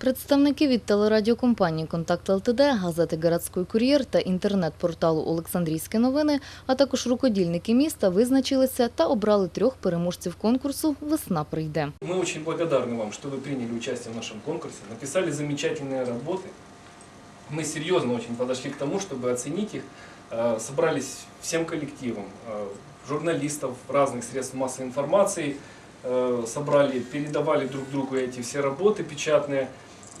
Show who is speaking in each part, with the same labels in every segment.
Speaker 1: Представники від телерадіокомпанії «Контакт ЛТД», газети «Городський кур'єр» та інтернет-порталу «Олександрійські новини», а також рукодільники міста визначилися та обрали трьох переможців конкурсу «Весна прийде».
Speaker 2: Мы очень благодарны вам, что вы приняли участие в нашем конкурсе, написали замечательные работы. Мы серьезно очень подошли к тому, чтобы оценить их. Э, Собрались всем коллективом, э, журналистов разных средств массовой информации, э, собрали, передавали друг другу эти все работы печатные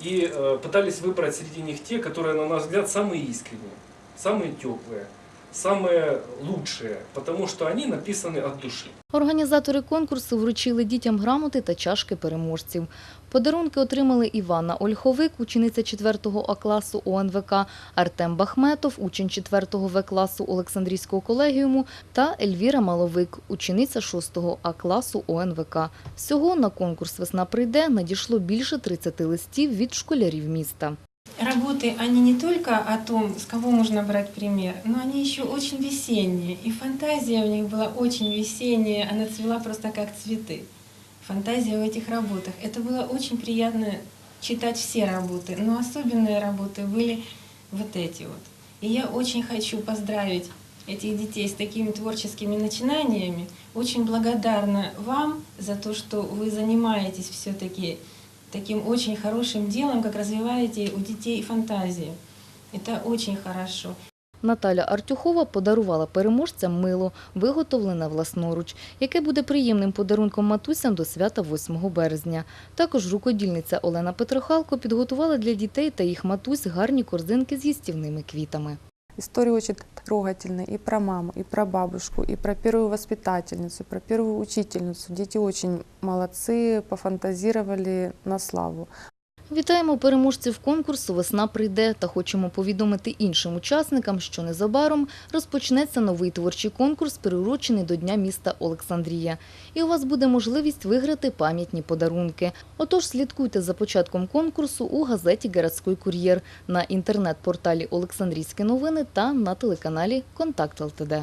Speaker 2: и э, пытались выбрать среди них те, которые, на наш взгляд, самые искренние, самые теплые, самые лучшие, потому что они написаны от души.
Speaker 1: Організатори конкурсу вручили дітям грамоти та чашки переможців. Подарунки отримали Івана Ольховик, учениця 4-го А класу ОНВК, Артем Бахметов, учень 4-го В класу Олександрійського колегіуму та Ельвіра Маловик, учениця 6 А класу ОНВК. Всього на конкурс «Весна прийде» надійшло більше 30 листів від школярів міста.
Speaker 3: Работы, они не только о том, с кого можно брать пример, но они еще очень весенние. И фантазия у них была очень весенняя, она цвела просто как цветы. Фантазия в этих работах. Это было очень приятно читать все работы, но особенные работы были вот эти вот. И я очень хочу поздравить этих детей с такими творческими начинаниями. Очень благодарна вам за то, что вы занимаетесь все-таки таким очень хорошим делом, как развиваете у детей фантазию. Это очень хорошо.
Speaker 1: Наталя Артюхова подарувала переможцям мило, виготовлене власноруч, яке буде приємним подарунком матусям до свята 8 березня. Також рукодільниця Олена Петрохалко підготувала для дітей та їх матусь гарні корзинки з їстівними квітами.
Speaker 4: История очень трогательная и про маму, и про бабушку, и про первую воспитательницу, и про первую учительницу. Дети очень молодцы, пофантазировали на славу.
Speaker 1: Вітаємо переможців конкурсу «Весна прийде» та хочемо повідомити іншим учасникам, що незабаром розпочнеться новий творчий конкурс, приурочений до Дня міста Олександрія. І у вас буде можливість виграти пам'ятні подарунки. Отож, слідкуйте за початком конкурсу у газеті «Городський кур'єр» на інтернет-порталі «Олександрійські новини» та на телеканалі «Контакт ЛТД».